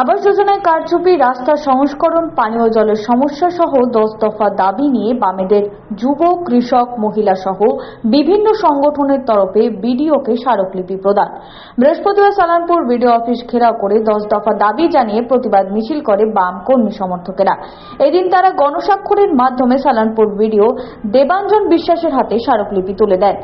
আবাস যোজনায় কারচুপি, রাস্তা সংস্করণ, পানীয় জলের সমস্যা সহ দশ দফা দাবি নিয়ে বামেদের যুব, কৃষক, মহিলা সহ বিভিন্ন সংগঠনের তরফে বিডিওকে স্মারকলিপি প্রদান। বৃহস্পতিবার সালানপুর বিডিও অফিস ঘেরাও করে দশ দফা দাবি জানিয়ে প্রতিবাদ মিছিল করে বাম কর্মী সমর্থকেরা। এদিন তারা গণস্বাক্ষরের মাধ্যমে সালানপুর বিডিও দেবাঞ্জন বিশ্বাসের হাতে স্মারকলিপি তুলে দেন।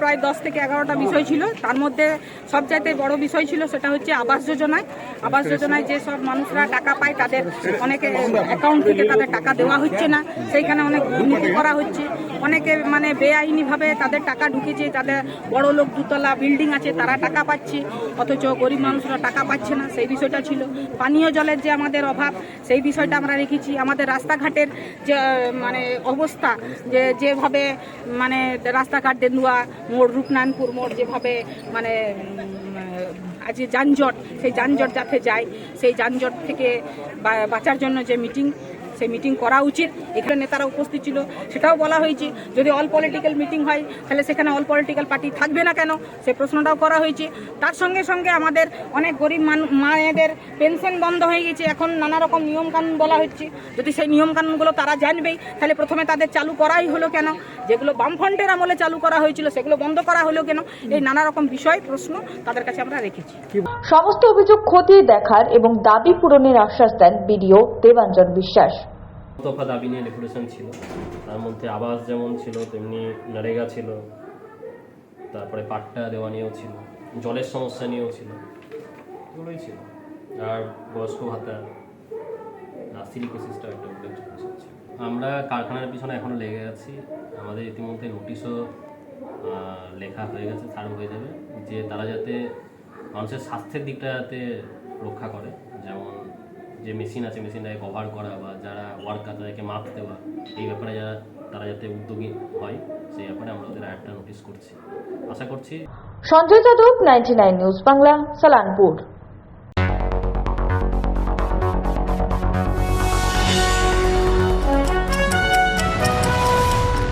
প্রায় দশ থেকে এগারোটা বিষয় ছিল। তার মধ্যে সবচাইতে বড় বিষয় ছিল সেটা হচ্ছে আবাস যোজনায়। আবাস যোজনায় যে সব মানুষরা টাকা পায়, তাদের অনেকে অ্যাকাউন্ট থেকে তাদের টাকা দেওয়া হচ্ছে না। সেইখানে অনেক দুর্নীতি করা হচ্ছে। অনেকে মানে বেআইনিভাবে তাদের টাকা ঢুকেছে, তাদের বড় লোক দুতলা বিল্ডিং আছে, তারা টাকা পাচ্ছে। অথচ গরিব মানুষরা টাকা পাচ্ছে না, সেই বিষয়টা ছিল। পানীয় জলের যে আমাদের অভাব, সেই বিষয়টা আমরা রেখেছি। আমাদের রাস্তাঘাটের যে মানে অবস্থা, যে যেভাবে মানে রাস্তাঘাট দেন্দুয়া মোড় রূপনারায়ণপুর মোড় যেভাবে মানে আজ যে যানজট, সেই যানজট যাতে যায়, সেই যানজট থেকে বাঁচার জন্য যে মিটিং, সেই মিটিং করা উচিত। এখানে নেতারা উপস্থিত ছিল। সেটাও বলা হয়েছে, যদি অল পলিটিক্যাল মিটিং হয়, তাহলে সেখানে অল পলিটিক্যাল পার্টি থাকবে না কেন? সেই প্রশ্নটাও করা হয়েছে। তার সঙ্গে সঙ্গে আমাদের অনেক গরিব মায়েদের পেনশন বন্ধ হয়ে গেছে। এখন নানা রকম নিয়মকানুন বলা হচ্ছে। যদি সেই নিয়মকানুনগুলো তারা জানবেই, তাহলে প্রথমে তাদের চালু করাই হলো কেন? যেগুলো বামফ্রন্টের আমলে চালু করা হয়েছিল সেগুলো বন্ধ করা হলো কেন? এই নানা রকম বিষয় প্রশ্ন তাদের কাছে আমরা রেখেছি। সমস্ত অভিযোগ খতিয়ে দেখার এবং দাবি পূরণের আশ্বাস দেন বিডিও দেবাঞ্জন বিশ্বাস। দফা দাবি নিয়ে ডেপুটেশন ছিল। তার মধ্যে আবাস যেমন ছিল তেমনি নরেগা ছিল। তারপরে পাট্টা দেওয়া নিয়েও ছিল। জলের সমস্যা নিয়েও ছিল। এগুলোই ছিল। আর বয়স্ক ভাতা আর সিলিকো সিস্টেম একটা উল্লেখযোগ্য। আমরা কারখানার পিছনে এখনও লেগে আছি। আমাদের ইতিমধ্যে নোটিশও লেখা হয়ে গেছে সার্ভ হয়ে যাবে, যে তারা যাতে মানুষের স্বাস্থ্যের দিকটা যাতে রক্ষা করে। যেমন যে মেশিন আছে মেশিনটাকে কভার করা বা যারা ওয়ার্কার তাদেরকে মাপ দেওয়া, এই ব্যাপারে যারা, তারা যাতে উদ্যোগী হয়, সেই ব্যাপারে আমরা ওদের একটা নোটিশ করছি। আশা করছি সঞ্জয় যাদব নাইনটি নিউজ বাংলা সালানপুর